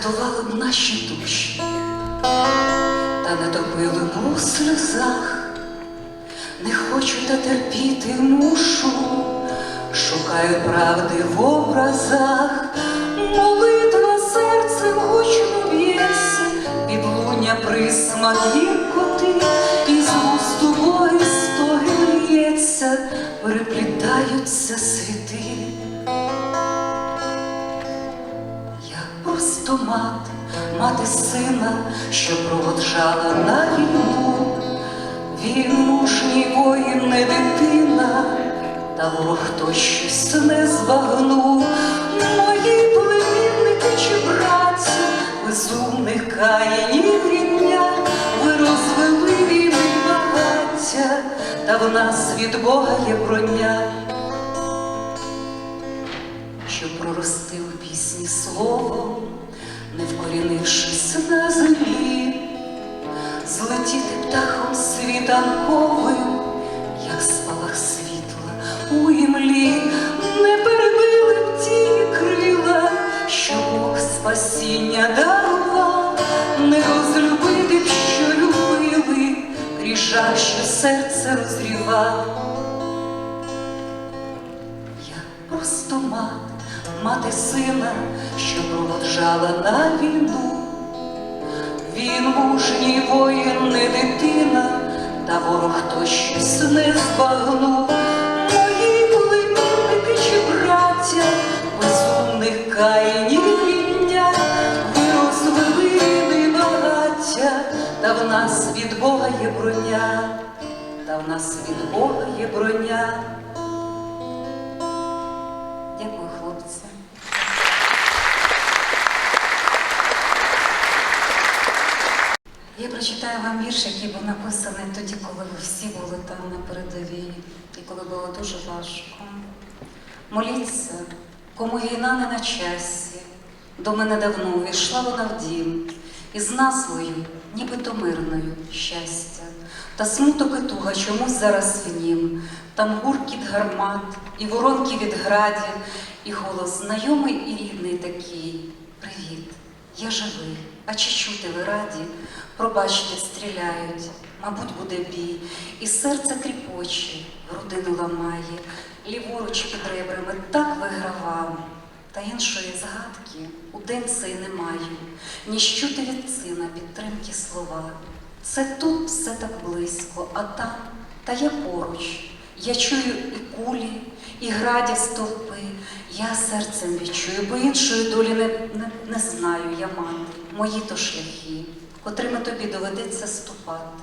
рятували б наші душі, та не топили б у сльозах. Не хочу та терпіти мушу, шукаю правди в образах, молитва серцем гучно б'ється, підлуння присмак просто мати, мати сина, що проводжала на війну. Він мужній воїн, не дитина, та ворог хто щось не збагнув. Мої племінники чи братці, безумних каїнів рівня, ви розвели війни багаття, та в нас від Бога є броня що прорости у пісні слово, не вкорінившись на землі, злетіти птахом світанковим, як спалах світла у імлі, не перебили б ті крила, що Бог спасіння дарував, не розлюбити б, що любили, кріжа, що серце розрівав. Просто мати, мати сина, що проводжала на війну. Він мужній воїн, не дитина, та ворог хто щось не збагнув. Мої племінники чи браття, безумних каїнів рівня, багаття, та в нас від Бога є броня, та в нас від Бога є броня. Дякую, хлопці. Я прочитаю вам вірш, який був написаний тоді, коли ви всі були там на передовій, і коли було дуже важко. Моліться, кому війна не на часі, до мене давно увійшла вона в дім, із назвою, нібито мирною щастя, та смуток і туга чомусь зараз в нім, там гуркіт гармат, і воронки від градів, і голос знайомий і рідний такий. Привіт, я живий, а чи чути ви раді? Пробачте, стріляють, мабуть, буде бій, і серце кріпоче, грудину ламає, ліворуч під ребрами так вигравав. Та іншої згадки у день цей не маю, ніж чути від сина підтримки слова. Це тут все так близько, а там, та я поруч. Я чую і кулі, і граді стовпи. Я серцем відчую, бо іншої долі не, не, не знаю я мати, мої то шляхи, котрими тобі доведеться ступати.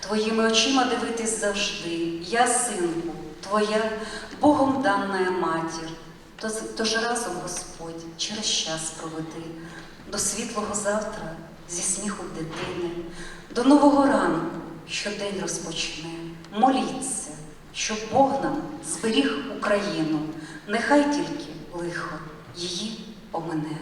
Твоїми очима дивитись завжди. Я, синку, твоя Богом дана матір. Тож, тож разом, Господь, через час проведи до світлого завтра зі сміху дитини, до нового ранку, що день розпочне. Моліться, щоб Бог нам зберіг Україну, нехай тільки лихо її омине.